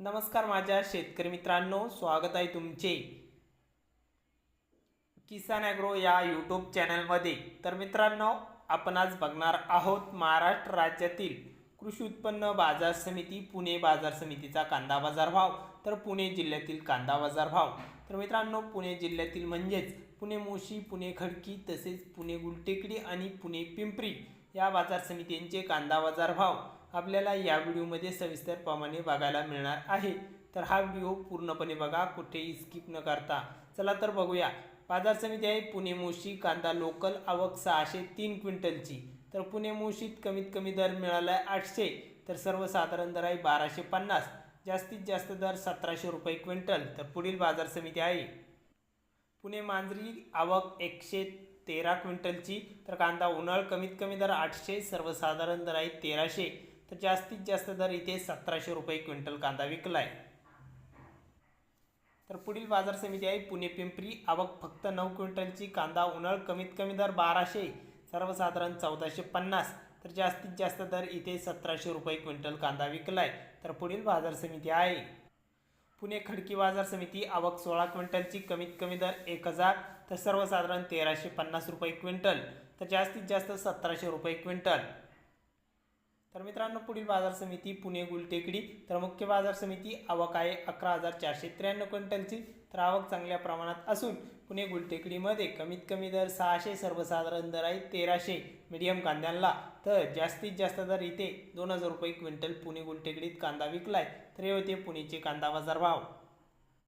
नमस्कार माझ्या शेतकरी मित्रांनो स्वागत आहे तुमचे. किसान ॲग्रो या यूट्यूब चॅनलमध्ये. तर मित्रांनो आपण आज बघणार आहोत महाराष्ट्र राज्यातील कृषी उत्पन्न बाजार समिती पुणे बाजार समितीचा कांदा बाजार भाव. तर पुणे जिल्ह्यातील कांदा बाजार भाव. तर मित्रांनो पुणे जिल्ह्यातील म्हणजेच पुणे मोशी पुणे खडकी तसेच पुणे गुलटेकडी आणि पुणे पिंपरी. या बाजार समित्यांचे कांदा बाजार भाव आपल्याला या व्हिडिओमध्ये सविस्तरप्रमाणे बघायला मिळणार आहे. तर हा व्हिडिओ पूर्णपणे बघा कुठेही स्किप न करता. चला तर बघूया. बाजार समिती आहे पुणे मोशी कांदा लोकल आवक सहाशे तीन क्विंटलची. तर पुणे मोशीत कमीत कमी दर मिळाला आहे आठशे. तर सर्वसाधारण दर आहे बाराशे पन्नास. जास्तीत जास्त दर सतराशे रुपये क्विंटल. तर पुढील बाजार समिती आहे. पुणे मांजरी आवक एकशे तेरा क्विंटलची तर कांदा उन्हाळ कमीत कमी दर आठशे सर्वसाधारण दर आहे तेराशे. तर जास्तीत जास्त दर इथे सतराशे रुपये क्विंटल कांदा विकला आहे तर पुढील बाजार समिती आहे पुणे पिंपरी. आवक फक्त नऊ क्विंटलची कांदा उन्हाळ कमीत कमी दर बाराशे सर्वसाधारण चौदाशे पन्नास. तर जास्तीत जास्त दर इथे सतराशे रुपये क्विंटल कांदा विकला आहे तर पुढील बाजार समिती आहे. पुणे खडकी बाजार समिती आवक सोळा क्विंटलची कमीत कमी दर एक हजार तर सर्वसाधारण तेराशे पन्नास रुपये क्विंटल तर जास्तीत जास्त सतराशे रुपये क्विंटल. तर मित्रांनो पुढील बाजार समिती पुणे गुलटेकडी तर मुख्य बाजार समिती आवक आहे अकरा हजार चारशे त्र्याण्णव क्विंटलची. तर आवक चांगल्या प्रमाणात असून पुणे गुलटेकडीमध्ये कमीत कमी दर सहाशे सर्वसाधारण दर आहे तेराशे मीडियम कांद्यांना. तर जास्तीत जास्त दर इथे दोन हजार रुपये क्विंटल पुणे गुलटेकडीत कांदा विकलाय तर हे होते पुणेचे कांदा बाजार भाव.